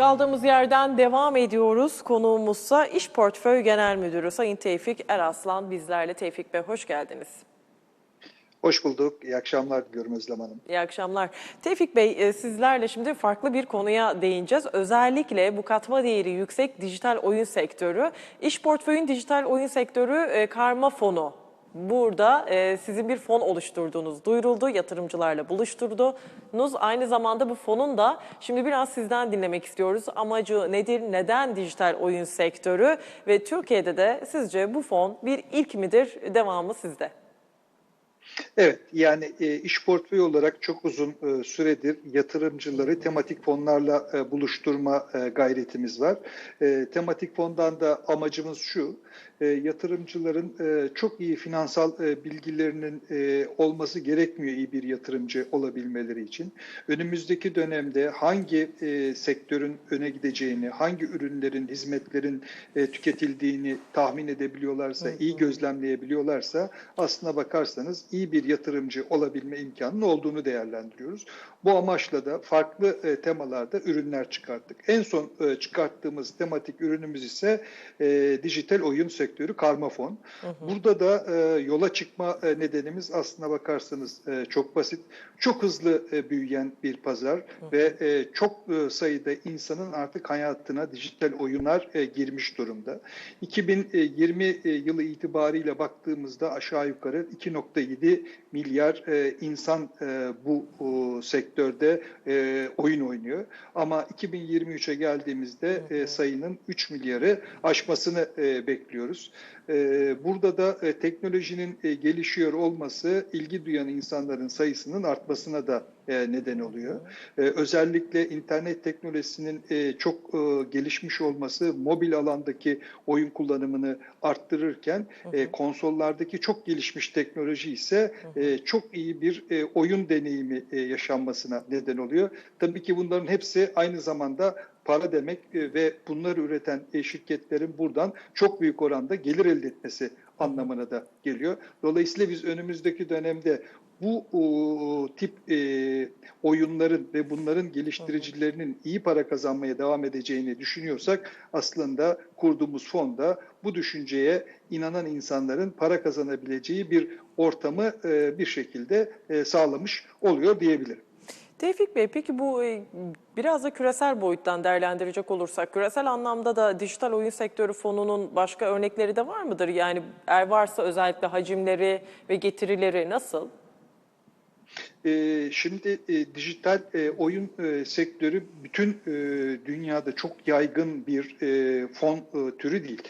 Kaldığımız yerden devam ediyoruz. Konuğumuzsa İş Portföy Genel Müdürü Sayın Tevfik Eraslan bizlerle. Tevfik Bey hoş geldiniz. Hoş bulduk. İyi akşamlar diliyorum Özlem Hanım. İyi akşamlar. Tevfik Bey e, sizlerle şimdi farklı bir konuya değineceğiz. Özellikle bu katma değeri yüksek dijital oyun sektörü, İş Portföy'ün dijital oyun sektörü e, karma fonu. Burada e, sizin bir fon oluşturduğunuz duyuruldu, yatırımcılarla buluşturdunuz. Aynı zamanda bu fonun da şimdi biraz sizden dinlemek istiyoruz. Amacı nedir, neden dijital oyun sektörü ve Türkiye'de de sizce bu fon bir ilk midir, devamı sizde? Evet, yani e, iş portföyü olarak çok uzun e, süredir yatırımcıları tematik fonlarla e, buluşturma e, gayretimiz var. E, tematik fondan da amacımız şu, e, yatırımcıların e, çok iyi finansal e, bilgilerinin e, olması gerekmiyor iyi bir yatırımcı olabilmeleri için. Önümüzdeki dönemde hangi e, sektörün öne gideceğini, hangi ürünlerin, hizmetlerin e, tüketildiğini tahmin edebiliyorlarsa, iyi gözlemleyebiliyorlarsa aslına bakarsanız iyi bir yatırımcı olabilme imkanının olduğunu değerlendiriyoruz. Bu amaçla da farklı e, temalarda ürünler çıkarttık. En son e, çıkarttığımız tematik ürünümüz ise e, dijital oyun sektörü Karmafon. Burada da e, yola çıkma e, nedenimiz aslına bakarsanız e, çok basit. Çok hızlı e, büyüyen bir pazar ve e, çok e, sayıda insanın artık hayatına dijital oyunlar e, girmiş durumda. 2020 e, yılı itibariyle baktığımızda aşağı yukarı 2.7 milyar e, insan e, bu e, sektörde e, oyun oynuyor. Ama 2023'e geldiğimizde e, sayının 3 milyarı aşmasını e, bekliyoruz. E, burada da e, teknolojinin e, gelişiyor olması ilgi duyan insanların sayısının artmasına da e, neden oluyor. E, özellikle internet teknolojisinin çok gelişmiş olması mobil alandaki oyun kullanımını arttırırken konsollardaki çok gelişmiş teknoloji ise çok iyi bir oyun deneyimi yaşanmasına neden oluyor. Tabii ki bunların hepsi aynı zamanda para demek ve bunları üreten şirketlerin buradan çok büyük oranda gelir elde etmesi anlamına da geliyor. Dolayısıyla biz önümüzdeki dönemde bu o, tip e, oyunların ve bunların geliştiricilerinin iyi para kazanmaya devam edeceğini düşünüyorsak aslında kurduğumuz fonda bu düşünceye inanan insanların para kazanabileceği bir ortamı e, bir şekilde e, sağlamış oluyor diyebilirim. Tevfik Bey peki bu e, biraz da küresel boyuttan değerlendirecek olursak küresel anlamda da dijital oyun sektörü fonunun başka örnekleri de var mıdır? Yani eğer varsa özellikle hacimleri ve getirileri nasıl? E, şimdi e, dijital oyun sektörü bütün dünyada çok yaygın bir fon türü değil.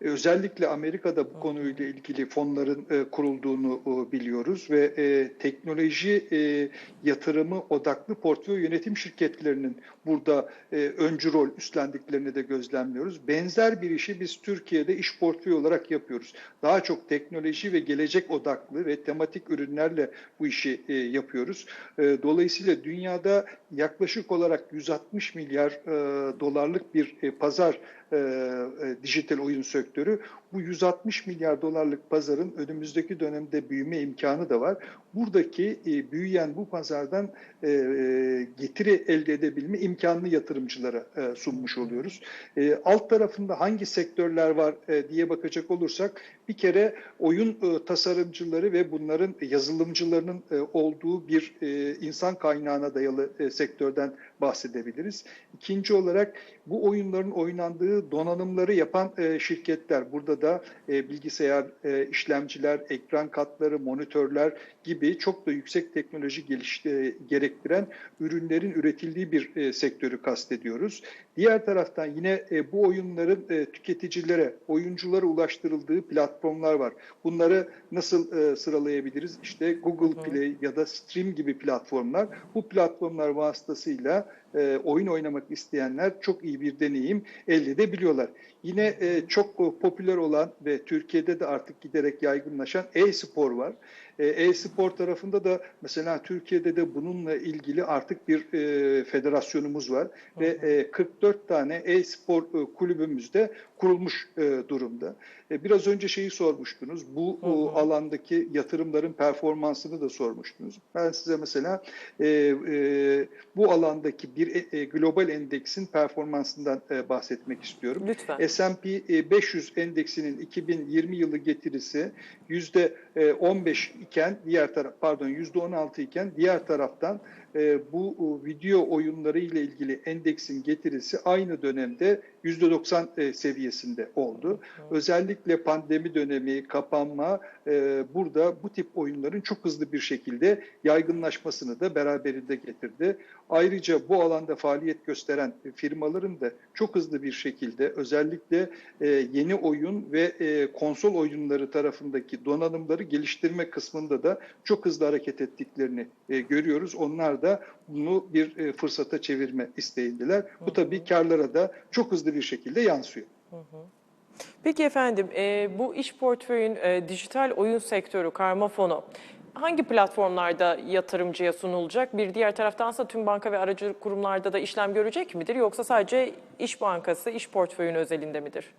Özellikle Amerika'da bu konuyla ilgili fonların e, kurulduğunu e, biliyoruz ve e, teknoloji e, yatırımı odaklı portföy yönetim şirketlerinin burada e, öncü rol üstlendiklerini de gözlemliyoruz. Benzer bir işi biz Türkiye'de iş portföyü olarak yapıyoruz. Daha çok teknoloji ve gelecek odaklı ve tematik ürünlerle bu işi e, yapıyoruz. E, dolayısıyla dünyada yaklaşık olarak 160 milyar e, dolarlık bir e, pazar e, e, dijital oyun sektörü. Bu 160 milyar dolarlık pazarın önümüzdeki dönemde büyüme imkanı da var. Buradaki e, büyüyen bu pazardan e, e, getiri elde edebilme imkanını yatırımcılara e, sunmuş oluyoruz. E, alt tarafında hangi sektörler var e, diye bakacak olursak bir kere oyun e, tasarımcıları ve bunların yazılımcılarının e, olduğu bir e, insan kaynağına dayalı e, sektörden bahsedebiliriz. İkinci olarak bu oyunların oynandığı donanımları yapan e, şirketler. Burada da e, bilgisayar e, işlemciler, ekran katları, monitörler gibi çok da yüksek teknoloji geliş, e, gerektiren ürünlerin üretildiği bir e, sektörü kastediyoruz. Diğer taraftan yine e, bu oyunların e, tüketicilere, oyunculara ulaştırıldığı platformlar var. Bunları nasıl e, sıralayabiliriz? İşte Google Play ya da Stream gibi platformlar. Bu platformlar vasıtasıyla Right e, oyun oynamak isteyenler çok iyi bir deneyim elde edebiliyorlar. Yine e, çok e, popüler olan ve Türkiye'de de artık giderek yaygınlaşan e-spor var. E-spor tarafında da mesela Türkiye'de de bununla ilgili artık bir e, federasyonumuz var ve e, 44 tane e-spor e, kulübümüzde kurulmuş e, durumda. E, biraz önce şeyi sormuştunuz. Bu Hı hı. alandaki yatırımların performansını da sormuştunuz. Ben size mesela e, e, bu alandaki bir e, e, global endeksin performansından e, bahsetmek istiyorum. Lütfen. S&P e, 500 endeksinin 2020 yılı getirisi yüzde e, 15 iken diğer taraf pardon yüzde 16 iken diğer taraftan bu video oyunları ile ilgili endeksin getirisi aynı dönemde yüzde 90 e, seviyesinde oldu. Özellikle pandemi dönemi, kapanma burada bu tip oyunların çok hızlı bir şekilde yaygınlaşmasını da beraberinde getirdi. Ayrıca bu alanda faaliyet gösteren firmaların da çok hızlı bir şekilde özellikle e, yeni oyun ve e, konsol oyunları tarafındaki donanımları geliştirme kısmında da çok hızlı hareket ettiklerini e, görüyoruz. Onlar da bunu bir e, fırsata çevirme isteğindeler. Bu tabii karlara da çok hızlı bir şekilde yansıyor. Peki efendim, e, bu iş portföyün e, dijital oyun sektörü karma fonu hangi platformlarda yatırımcıya sunulacak? Bir diğer taraftansa tüm banka ve aracı kurumlarda da işlem görecek midir? Yoksa sadece İş Bankası, iş portföyün özelinde midir?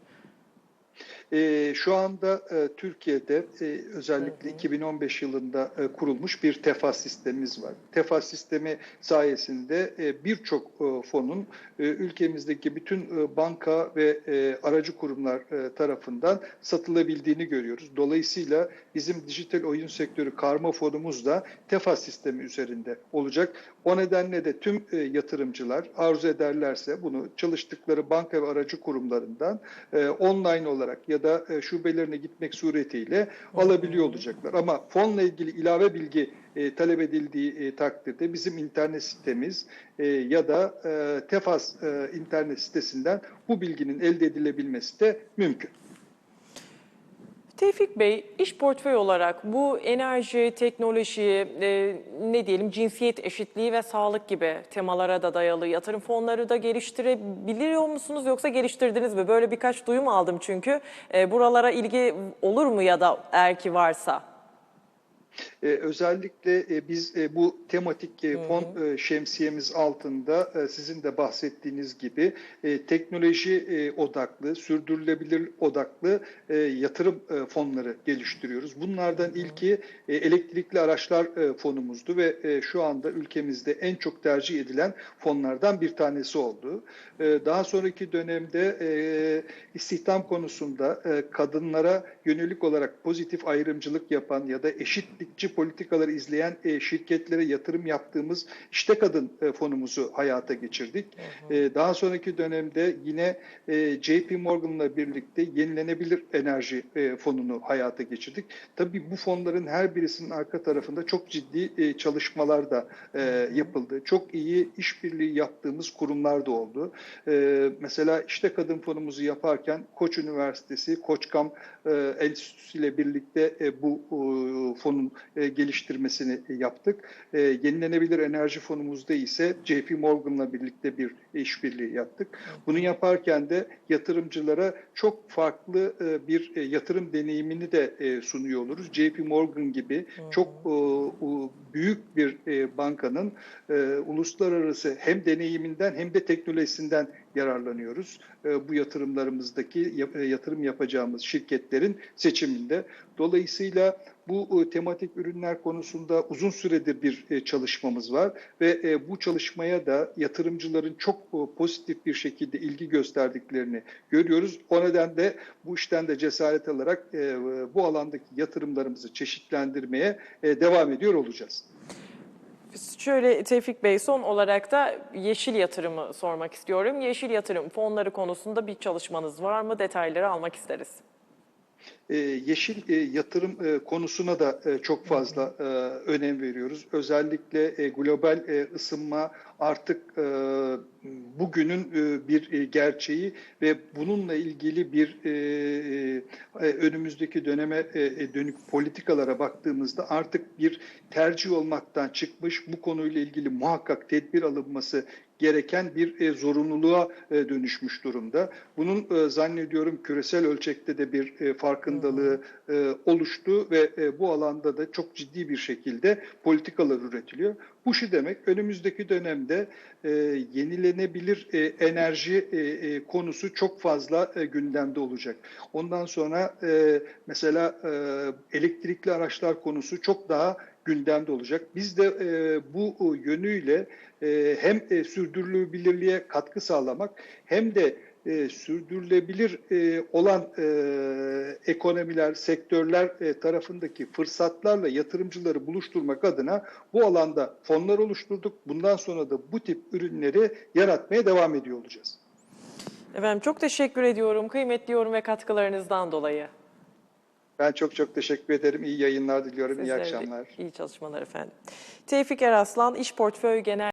E, şu anda e, Türkiye'de e, özellikle 2015 yılında e, kurulmuş bir TEFAS sistemimiz var. TEFAS sistemi sayesinde e, birçok e, fonun e, ülkemizdeki bütün e, banka ve e, aracı kurumlar e, tarafından satılabildiğini görüyoruz. Dolayısıyla bizim dijital oyun sektörü karma fonumuz da TEFAS sistemi üzerinde olacak. O nedenle de tüm e, yatırımcılar arzu ederlerse bunu çalıştıkları banka ve aracı kurumlarından e, online olarak ya da e, şubelerine gitmek suretiyle alabiliyor olacaklar. Ama fonla ilgili ilave bilgi e, talep edildiği e, takdirde bizim internet sitemiz e, ya da e, Tefas e, internet sitesinden bu bilginin elde edilebilmesi de mümkün. Tevfik Bey, iş portföyü olarak bu enerji, teknoloji, e, ne diyelim cinsiyet eşitliği ve sağlık gibi temalara da dayalı yatırım fonları da geliştirebiliyor musunuz yoksa geliştirdiniz mi? Böyle birkaç duyum aldım çünkü. E, buralara ilgi olur mu ya da eğer ki varsa? Ee, özellikle e, biz e, bu tematik e, fon e, şemsiyemiz altında e, sizin de bahsettiğiniz gibi e, teknoloji e, odaklı, sürdürülebilir odaklı e, yatırım e, fonları geliştiriyoruz. Bunlardan ilki e, elektrikli araçlar e, fonumuzdu ve e, şu anda ülkemizde en çok tercih edilen fonlardan bir tanesi oldu. E, daha sonraki dönemde e, istihdam konusunda e, kadınlara yönelik olarak pozitif ayrımcılık yapan ya da eşitlikçi politikaları izleyen e, şirketlere yatırım yaptığımız İşte Kadın e, fonumuzu hayata geçirdik. E, daha sonraki dönemde yine e, JP Morgan'la birlikte yenilenebilir enerji e, fonunu hayata geçirdik. Tabii bu fonların her birisinin arka tarafında çok ciddi e, çalışmalar da e, yapıldı. Çok iyi işbirliği yaptığımız kurumlar da oldu. E, mesela İşte Kadın fonumuzu yaparken Koç Üniversitesi, Koçkam e, Enstitüsü ile birlikte e, bu e, fonun e, geliştirmesini yaptık. E, yenilenebilir enerji fonumuzda ise JP Morgan'la birlikte bir işbirliği yaptık. Bunu yaparken de yatırımcılara çok farklı e, bir e, yatırım deneyimini de e, sunuyor oluruz. JP Morgan gibi çok e, büyük bir e, bankanın e, uluslararası hem deneyiminden hem de teknolojisinden yararlanıyoruz. E, bu yatırımlarımızdaki e, yatırım yapacağımız şirketlerin seçiminde. Dolayısıyla bu e, tematik ürünler konusunda uzun süredir bir e, çalışmamız var ve bu çalışmaya da yatırımcıların çok pozitif bir şekilde ilgi gösterdiklerini görüyoruz. O nedenle bu işten de cesaret alarak bu alandaki yatırımlarımızı çeşitlendirmeye devam ediyor olacağız. Şöyle Tevfik Bey son olarak da yeşil yatırımı sormak istiyorum. Yeşil yatırım fonları konusunda bir çalışmanız var mı? Detayları almak isteriz. E, yeşil e, yatırım e, konusuna da e, çok fazla önem veriyoruz. Özellikle global ısınma artık bugünün bir gerçeği ve bununla ilgili bir önümüzdeki döneme dönük politikalara baktığımızda artık bir tercih olmaktan çıkmış bu konuyla ilgili muhakkak tedbir alınması gereken bir e, zorunluluğa e, dönüşmüş durumda. Bunun e, zannediyorum küresel ölçekte de bir e, farkındalığı e, oluştu ve e, bu alanda da çok ciddi bir şekilde politikalar üretiliyor. Bu şu demek önümüzdeki dönemde e, yenilenebilir e, enerji e, e, konusu çok fazla e, gündemde olacak. Ondan sonra e, mesela e, elektrikli araçlar konusu çok daha gündemde olacak. Biz de e, bu yönüyle e, hem e, sürdürülebilirliğe katkı sağlamak hem de e, sürdürülebilir e, olan e, ekonomiler, sektörler e, tarafındaki fırsatlarla yatırımcıları buluşturmak adına bu alanda fonlar oluşturduk. Bundan sonra da bu tip ürünleri yaratmaya devam ediyor olacağız. Efendim çok teşekkür ediyorum kıymetli yorum ve katkılarınızdan dolayı. Ben çok çok teşekkür ederim. İyi yayınlar diliyorum. İyi Sizlere de akşamlar. İyi çalışmalar efendim. Tevfik Eraslan, İş Portföy Genel